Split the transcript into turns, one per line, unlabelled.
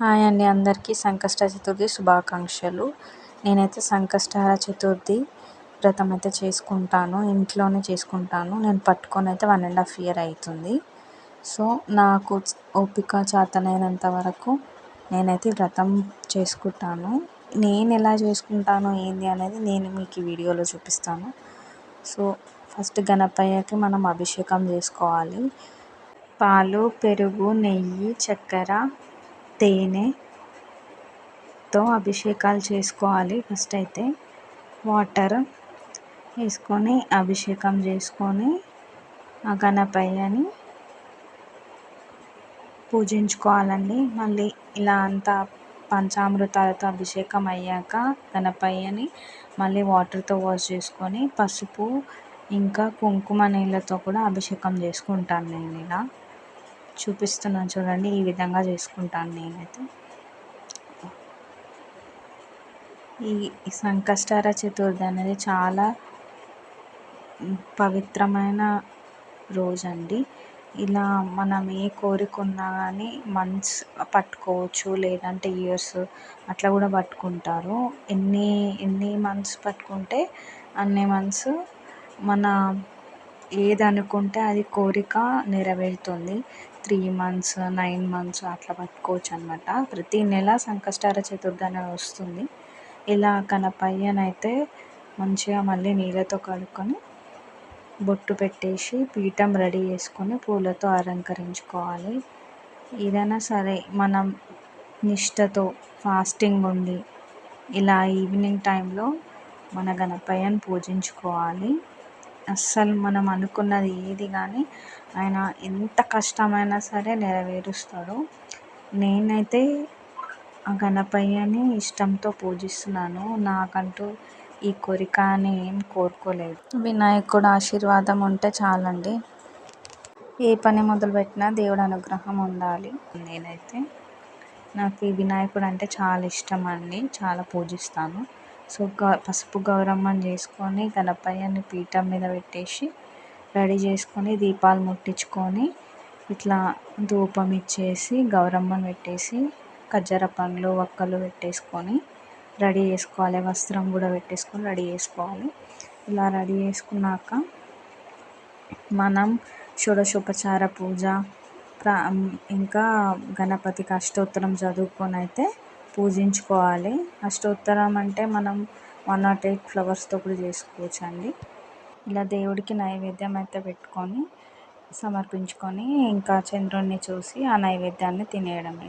Hi అండి అందరికీ సంకష్ట చతుర్థి శుభాకాంక్షలు. నేనైతే సంకష్టహర చతుర్థి వ్రతం అయితే చేసుకుంటాను ఇంట్లోనే చేసుకుంటాను. నేను పట్టుకొని అయితే వన్ అండ్ హాఫ్ ఇయర్ అవుతుంది. సో నాకు ఓపిక చేతనైనంత వరకు నేనైతే వ్రతం చేసుకుంటాను. నేను ఎలా చేసుకుంటాను ఏంది అనేది నేను మీకు ఈ వీడియోలో చూపిస్తాను. సో ఫస్ట్ గణపయ్యకి మనం అభిషేకం చేసుకోవాలి. పాలు పెరుగు నెయ్యి చక్కెర తేనెతో అభిషేకాలు చేసుకోవాలి. ఫస్ట్ అయితే వాటర్ వేసుకొని అభిషేకం చేసుకొని ఆ గణపయ్యని పూజించుకోవాలండి. మళ్ళీ ఇలా అంతా పంచామృతాలతో అభిషేకం అయ్యాక గణపయ్యని మళ్ళీ వాటర్తో వాష్ చేసుకొని పసుపు ఇంకా కుంకుమ నీళ్ళతో కూడా అభిషేకం చేసుకుంటాను నేను ఇలా. చూపిస్తున్నాను చూడండి ఈ విధంగా చేసుకుంటాను నేనైతే. ఈ సంకష్టార చతుర్థి అనేది చాలా పవిత్రమైన రోజండి. ఇలా మనం ఏ కోరిక ఉన్నా కానీ మంత్స్ పట్టుకోవచ్చు లేదంటే ఇయర్స్ అట్లా కూడా పట్టుకుంటారు. ఎన్ని ఎన్ని మంత్స్ పట్టుకుంటే అన్ని మంత్స్ మన ఏది అనుకుంటే అది కోరిక నెరవేరుతుంది. త్రీ మంత్స్ నైన్ మంత్స్ అట్లా పట్టుకోవచ్చు అనమాట ప్రతి నెల సంకష్టార చతుర్థి అనేది వస్తుంది. ఇలా కనపయ్యనైతే మంచిగా మళ్ళీ నీళ్ళతో కడుక్కొని బొట్టు పెట్టేసి పీఠం రెడీ చేసుకొని పూలతో అలంకరించుకోవాలి. ఏదైనా సరే మనం నిష్టతో ఫాస్టింగ్ ఉండి ఇలా ఈవినింగ్ టైంలో మన గణపయ్యను పూజించుకోవాలి. అస్సలు మనం అనుకున్నది ఏది కానీ ఆయన ఎంత కష్టమైనా సరే నెరవేరుస్తాడు. నేనైతే ఆ గణపయ్యని ఇష్టంతో పూజిస్తున్నాను. నాకంటూ ఈ కోరిక అని ఏం కోరుకోలేదు. వినాయకుడు ఆశీర్వాదం ఉంటే చాలండి. ఏ పని మొదలుపెట్టినా దేవుడు అనుగ్రహం ఉండాలి. నేనైతే నాకు ఈ వినాయకుడు అంటే చాలా ఇష్టం అండి. చాలా పూజిస్తాను. సో గ పసుపు గౌరమ్మను చేసుకొని గణపయ్యని పీఠం మీద పెట్టేసి రెడీ చేసుకొని దీపాలు ముట్టించుకొని ఇట్లా ధూపం ఇచ్చేసి గౌరమ్మను పెట్టేసి ఖర్జూర పండ్లు వక్కలు పెట్టేసుకొని రెడీ చేసుకోవాలి. వస్త్రం కూడా పెట్టేసుకొని రెడీ చేసుకోవాలి. ఇలా రెడీ చేసుకున్నాక మనం షోడశోపచార పూజ ప్రా ఇంకా గణపతికి అష్టోత్తరం చదువుకొని అయితే పూజించుకోవాలి. అష్టోత్తరం అంటే మనం వన్ నాట్ ఎయిట్ ఫ్లవర్స్తో కూడా చేసుకోవచ్చు అండి ఇలా దేవుడికి నైవేద్యం అయితే పెట్టుకొని సమర్పించుకొని ఇంకా చంద్రుడిని చూసి ఆ నైవేద్యాన్ని తినేయడమే.